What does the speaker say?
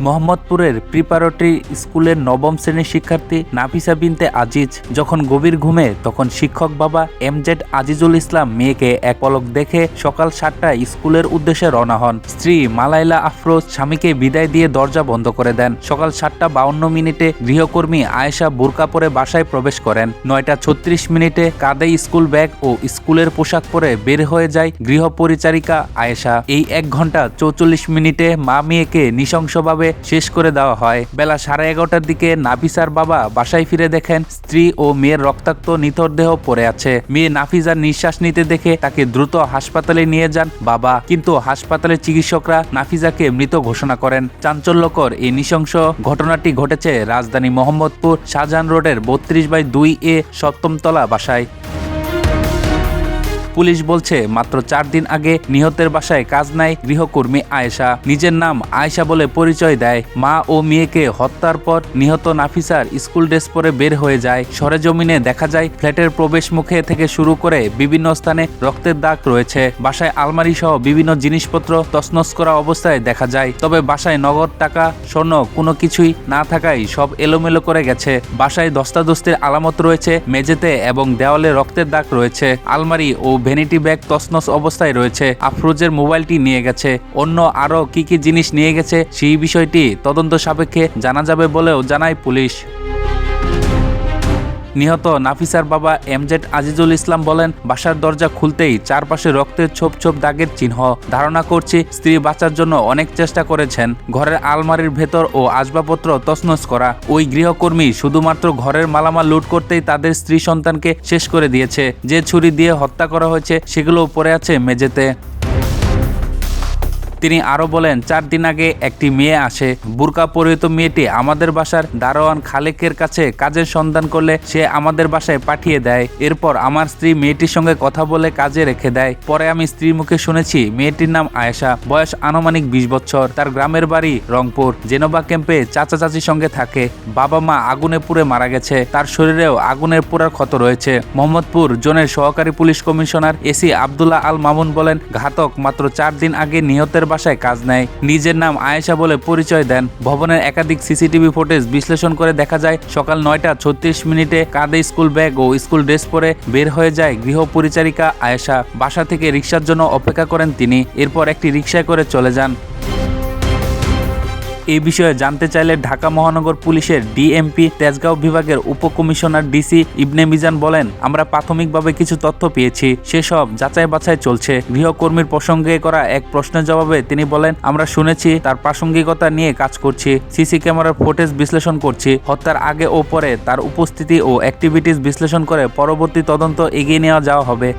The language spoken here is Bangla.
মোহাম্মদপুরের প্রিপারেটরি স্কুলের নবম শ্রেণির শিক্ষার্থী নাফিসা বিনতে আজিজ যখন গভীর ঘুমে, তখন শিক্ষক বাবা এমজেড আজিজুল ইসলাম মেয়েকে এক পলক দেখে সকাল সাতটায় স্কুলের উদ্দেশ্যে রওনা হন। স্ত্রী মালাইলা আফরোজ স্বামীকে বিদায় দিয়ে দরজা বন্ধ করে দেন। সকাল সাতটা বাউন্ন মিনিটে গৃহকর্মী আয়েশা বোরকা পরে বাসায় প্রবেশ করেন। নয়টা ছত্রিশ মিনিটে কাঁধে স্কুল ব্যাগ ও স্কুলের পোশাক পরে বের হয়ে যায় গৃহ পরিচারিকা আয়েশা। এই এক ঘণ্টা চৌচল্লিশ মিনিটে মা মেয়েকে নৃশংসভাবে শেষ করে দেওয়া হয়। বেলা সাড়ে এগারোটার দিকে নাফিসার বাবা বাসায় ফিরে দেখেন স্ত্রী ও মেয়ের রক্তাক্ত নিথর দেহ পড়ে আছে। মেয়ে নাফিজার নিঃশ্বাস নিতে দেখে তাকে দ্রুত হাসপাতালে নিয়ে যান বাবা। কিন্তু হাসপাতালের চিকিৎসকরা নাফিজাকে মৃত ঘোষণা করেন। চাঞ্চল্যকর এই নৃশংস ঘটনাটি ঘটেছে রাজধানী মোহাম্মদপুর শাহজাহান রোডের বত্রিশ বাই দুই এ সপ্তমতলা বাসায়। পুলিশ বলছে, মাত্র চার দিন আগে নিহতের বাসায় কাজ নাই, গৃহকর্মী আয়েশা। নিজের নাম আয়েশা বলে পরিচয় দেয়। মা ও মেয়েকে হত্যার পর নিহত নাফিসার স্কুল ড্রেস পরে বের হয়ে যায়। সরেজমিনে দেখা যায়, ফ্ল্যাটের প্রবেশ মুখে থেকে শুরু করে বিভিন্ন স্থানে রক্তের দাগ রয়েছে। বাসায় আলমারি সহ বিভিন্ন জিনিসপত্র তছনছ করা অবস্থায় দেখা যায়। তবে বাসায় নগদ টাকা, স্বর্ণ কোনো কিছুই না থাকায় সব এলোমেলো করে গেছে। বাসায় দস্তাদস্তির আলামত রয়েছে, মেঝেতে এবং দেওয়ালে রক্তের দাগ রয়েছে। আলমারি ও ভ্যানিটি ব্যাগ তসনস অবস্থায় রয়েছে। আফরোজের মোবাইলটি নিয়ে গেছে। অন্য আরও কি কি জিনিস নিয়ে গেছে সেই বিষয়টি তদন্ত সাপেক্ষে জানা যাবে বলেও জানায় পুলিশ। নিহত নাফিসার বাবা এমজেড আজিজুল ইসলাম বলেন, বাসার দরজা খুলতেই চারপাশে রক্তের ছোপ ছোপ দাগের চিহ্ন। ধারণা করছি স্ত্রী বাঁচার জন্য অনেক চেষ্টা করেছেন। ঘরের আলমারির ভেতর ও আসবাবপত্র তছনছ করা। ওই গৃহকর্মী শুধুমাত্র ঘরের মালামাল লুট করতেই তাদের স্ত্রী সন্তানকে শেষ করে দিয়েছে। যে ছুরি দিয়ে হত্যা করা হয়েছে সেগুলো পড়ে আছে মেঝেতে। তিনি আরও বলেন, চার দিন আগে একটি মেয়ে আসে। বুরকা পরিহিত মেয়েটি আমাদের বাসার দারোয়ান খালেকের কাছে কাজের সন্ধান করলে সে আমাদের বাসায় পাঠিয়ে দেয়। এরপর আমার স্ত্রী মেয়েটির সঙ্গে কথা বলে কাজে রেখে দেয়। পরে আমি স্ত্রীর মুখে শুনেছি, মেয়েটির নাম আয়েশা। বয়স আনুমানিক বিশ বছর। তার গ্রামের বাড়ি রংপুর। জেনোবা ক্যাম্পে চাচা চাচির সঙ্গে থাকে। বাবা মা আগুনে পুড়ে মারা গেছে। তার শরীরেও আগুনের পোড়ার ক্ষত রয়েছে। মোহাম্মদপুর জোনের সহকারী police commissioner AC Abdullah Al Mamun বলেন, ঘাতক মাত্র চার দিন আগে নিহতের বাসায় কাজ নেয়। নিজের নাম আয়েশা বলে পরিচয় দেন। ভবনের একাধিক সিসিটিভি ফুটেজ বিশ্লেষণ করে দেখা যায়, সকাল নয়টা ছত্রিশ মিনিটে কাঁধে স্কুল ব্যাগ ও স্কুল ড্রেস পরে বের হয়ে যায় গৃহ পরিচারিকা আয়েশা। বাসা থেকে রিক্সার জন্য অপেক্ষা করেন তিনি। এরপর একটি রিক্সায় করে চলে যান। এই বিষয়ে জানতে চাইলে ঢাকা মহানগর পুলিশের ডিএমপি তেজগাঁও বিভাগের উপকমিশনার ডিসি ইবনে মিজান বলেন, আমরা প্রাথমিকভাবে কিছু তথ্য পেয়েছি সেসব যাচাই বাছাই চলছে। গৃহকর্মীর প্রসঙ্গে করা এক প্রশ্নের জবাবে তিনি বলেন, আমরা শুনেছি, তার প্রাসঙ্গিকতা নিয়ে কাজ করছি, সিসি ক্যামেরার ফুটেজ বিশ্লেষণ করছি, হত্যার আগে ও পরে তার উপস্থিতি ও অ্যাক্টিভিটিস বিশ্লেষণ করে পরবর্তী তদন্ত এগিয়ে নেওয়া যাওয়া হবে।